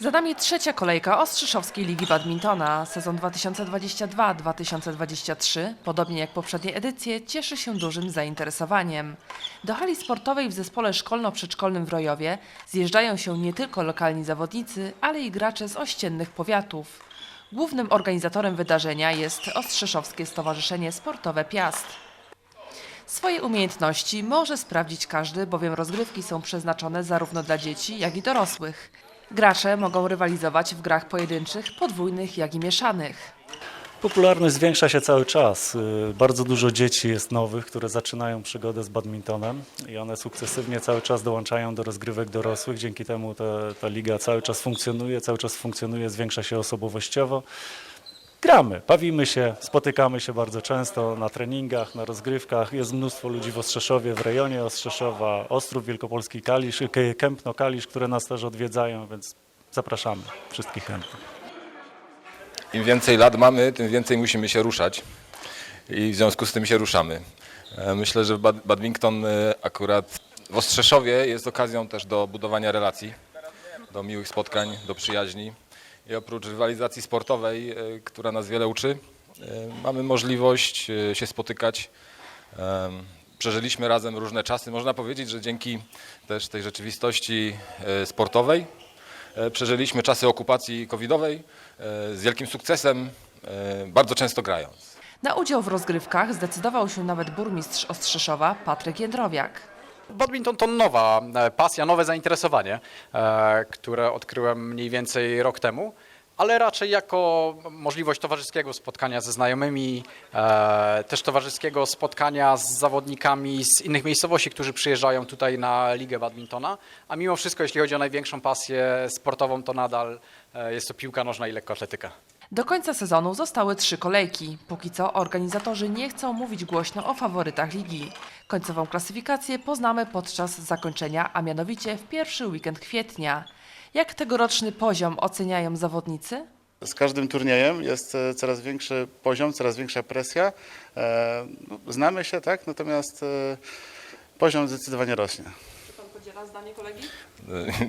Za nami trzecia kolejka Ostrzeszowskiej Ligi Badmintona. Sezon 2022-2023, podobnie jak poprzednie edycje, cieszy się dużym zainteresowaniem. Do hali sportowej w zespole szkolno-przedszkolnym w Rojowie zjeżdżają się nie tylko lokalni zawodnicy, ale i gracze z ościennych powiatów. Głównym organizatorem wydarzenia jest Ostrzeszowskie Stowarzyszenie Sportowe Piast. Swoje umiejętności może sprawdzić każdy, bowiem rozgrywki są przeznaczone zarówno dla dzieci, jak i dorosłych. Gracze mogą rywalizować w grach pojedynczych, podwójnych, jak i mieszanych. Popularność zwiększa się cały czas. Y, Bardzo dużo dzieci jest nowych, które zaczynają przygodę z badmintonem i one sukcesywnie cały czas dołączają do rozgrywek dorosłych. Dzięki temu ta, ta liga cały czas funkcjonuje, cały czas funkcjonuje, zwiększa się osobowościowo. Gramy, bawimy się, spotykamy się bardzo często na treningach, na rozgrywkach. Jest mnóstwo ludzi w Ostrzeszowie, w rejonie Ostrzeszowa, Ostrów Wielkopolski, Kalisz, Kępno, Kalisz, które nas też odwiedzają, więc zapraszamy wszystkich chętnych. Im więcej lat mamy, tym więcej musimy się ruszać i w związku z tym się ruszamy. E, Myślę, że bad- badminton e, akurat w Ostrzeszowie jest okazją też do budowania relacji, do miłych spotkań, do przyjaźni i oprócz rywalizacji sportowej, e, która nas wiele uczy, e, mamy możliwość e, się spotykać. Przeżyliśmy razem różne czasy. Można powiedzieć, że dzięki też tej rzeczywistości sportowej Przeżyliśmy czasy okupacji covidowej z wielkim sukcesem, bardzo często grając. Na udział w rozgrywkach zdecydował się nawet burmistrz Ostrzeszowa Patryk Jędrowiak. Badminton to nowa e, pasja, nowe zainteresowanie, e, które odkryłem mniej więcej rok temu, ale raczej jako możliwość towarzyskiego spotkania ze znajomymi, e, też towarzyskiego spotkania z zawodnikami z innych miejscowości, którzy przyjeżdżają tutaj na ligę badmintona, a mimo wszystko, jeśli chodzi o największą pasję sportową, to nadal jest to piłka nożna i lekkoatletyka. Do końca sezonu zostały trzy kolejki. Póki co organizatorzy nie chcą mówić głośno o faworytach ligi. Końcową klasyfikację poznamy podczas zakończenia, a mianowicie w pierwszy weekend kwietnia. Jak tegoroczny poziom oceniają zawodnicy? Z każdym turniejem jest e, coraz większy poziom, coraz większa presja. E, no, Znamy się, tak? Natomiast e, poziom zdecydowanie rośnie. Czy pan podziela zdanie kolegi?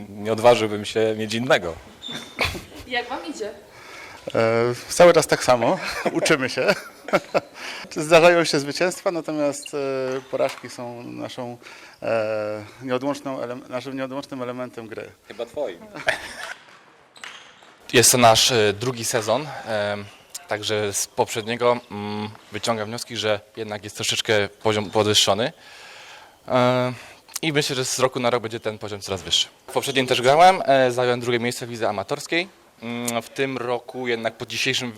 Nie odważyłbym się mieć innego. Jak wam idzie? E, Cały czas tak samo, uczymy się. Zdarzają się zwycięstwa, natomiast e, porażki są naszą, e, nieodłączną, naszym nieodłącznym elementem gry. Chyba twoim. Jest to nasz drugi sezon, także z poprzedniego mm, wyciągam wnioski, że jednak jest troszeczkę poziom podwyższony. I myślę, że z roku na rok będzie ten poziom coraz wyższy. W poprzednim też grałem, zająłem drugie miejsce w lidze amatorskiej. Mm, W tym roku jednak po dzisiejszym,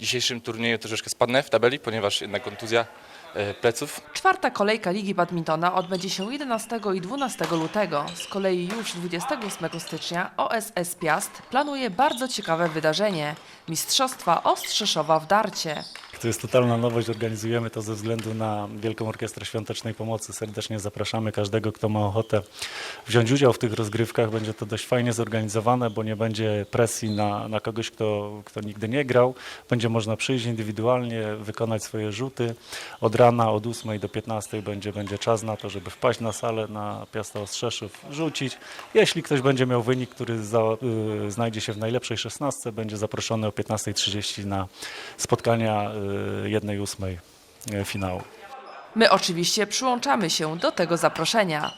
dzisiejszym turnieju troszeczkę spadnę w tabeli, ponieważ jednak kontuzja e, pleców. Czwarta kolejka Ligi Badmintona odbędzie się 11 i 12 lutego. Z kolei już 28 stycznia OSS Piast planuje bardzo ciekawe wydarzenie – Mistrzostwa Ostrzeszowa w darcie. To jest totalna nowość, organizujemy to ze względu na Wielką Orkiestrę Świątecznej Pomocy. Serdecznie zapraszamy każdego, kto ma ochotę wziąć udział w tych rozgrywkach. Będzie to dość fajnie zorganizowane, bo nie będzie presji na, na kogoś, kto, kto nigdy nie grał. Będzie można przyjść indywidualnie, wykonać swoje rzuty. Od rana, od 8 do 15 będzie, będzie czas na to, żeby wpaść na salę na Piasta Ostrzeszów, rzucić. Jeśli ktoś będzie miał wynik, który za, y, znajdzie się w najlepszej 16, będzie zaproszony o 15.30 na spotkania y, 1-8 finału. My oczywiście przyłączamy się do tego zaproszenia.